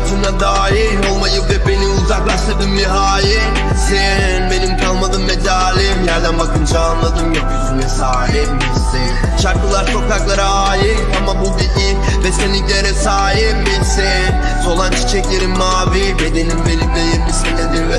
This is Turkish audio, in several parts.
hayatına dahil Olmayıp ve beni uzaklaştırdın hain Sen benim kalmadın mecalim. Yerden bakınca anladım gökyüzüne sahip misin? Şarkılar sokaklara ait ama bu bir ilk Ve senliklere sahip misin? Solan çiçeklerin mavi Bedenim benimle 20 senedir ve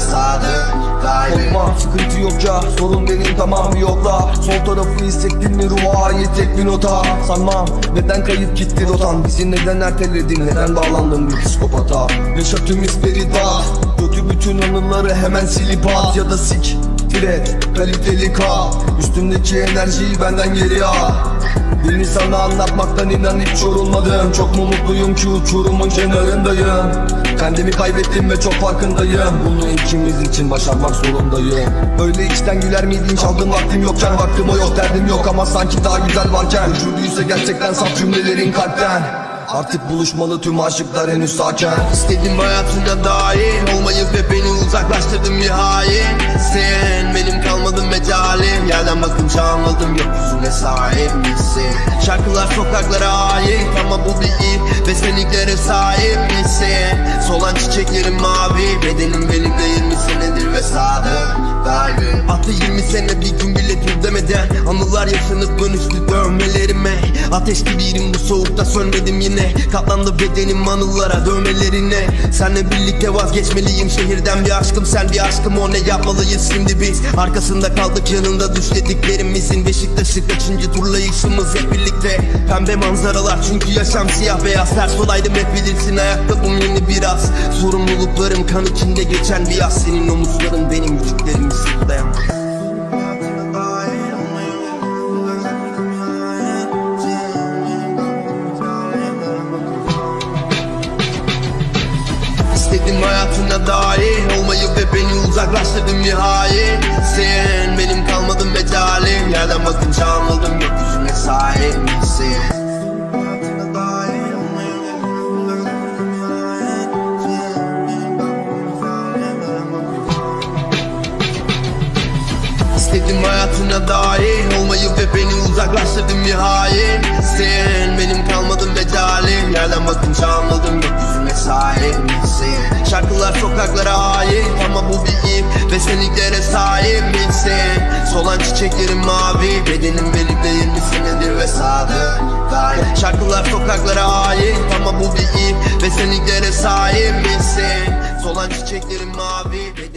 sadık Kalbim Korkma sıkıntı yok ya sorun benim tamam bir yokla. Sol tarafı hissettin mi ruha ait tek bir nota. Sanmam neden kayıp gitti rotan? Bizi neden erteledin? Neden bağlandın bir psikopata? Yaşa tüm isperi dağıt Kötü bütün anıları hemen silip at. Ya da sik Tiret kaliteli kal. Üstümdeki enerjiyi benden geri al. Birini sana anlatmaktan inan hiç yorulmadım. Çok mu mutluyum ki uçurumun kenarındayım? Kendimi kaybettim ve çok farkındayım. Bunu ikimiz için başarmak zorundayım. Öyle içten güler miydin? Çaldın vaktim yokken Vaktim o yok. Derdim yok ama sanki daha güzel varken. Ucuduysa gerçekten saf cümlelerin kalpten. Artık buluşmalı tüm aşıklar henüz sakin. İstedim hayatına dahil Olmayıp ve beni uzaklaştırdın bir Yerden bakınca anladım gökyüzüne sahip misin? Şarkılar sokaklara ait ama bu bir ilk Ve senliklere sahip misin? Solan çiçeklerin mavi Bedenim benimle Attı 20 sene bir gün bile dur demeden Anılar yaşanıp dönüştü dövmelerime. Ateş gibiyim bu soğukta sönmedim yine. Katlandı bedenim anılara dövmelerine. Seninle birlikte vazgeçmeliyim şehirden bir aşkım. Sen bir aşkım o ne yapmalıyız şimdi biz? Arkasında kaldık yanında düşlediklerimizin Beşiktaş'ı kaçıncı turlayışımız hep birlikte. Pembe manzaralar çünkü yaşam siyah beyaz. Ters olaydım hep bilirsin ayakkabım yeni biraz. Sorumluluklarım kan içinde geçen bir yaz. Senin omuzların benim yüzüklerimi sırtlayamaz İstedim hayatına dahil Olmayı ve beni uzaklaştırdın bir hain Sen benim kalmadın mecalim Yerden bakınca anladım gökyüzüne sahip misin? İstedim hayatına dahil Şarkılar sokaklara ait ama bu bir ilk Ve senliklere sahip misin? Solan çiçeklerin mavi Bedenim benimle 20 senedir ve sadık. Şarkılar sokaklara ait ama bu bir ilk Ve senliklere sahip misin? Solan çiçeklerin mavi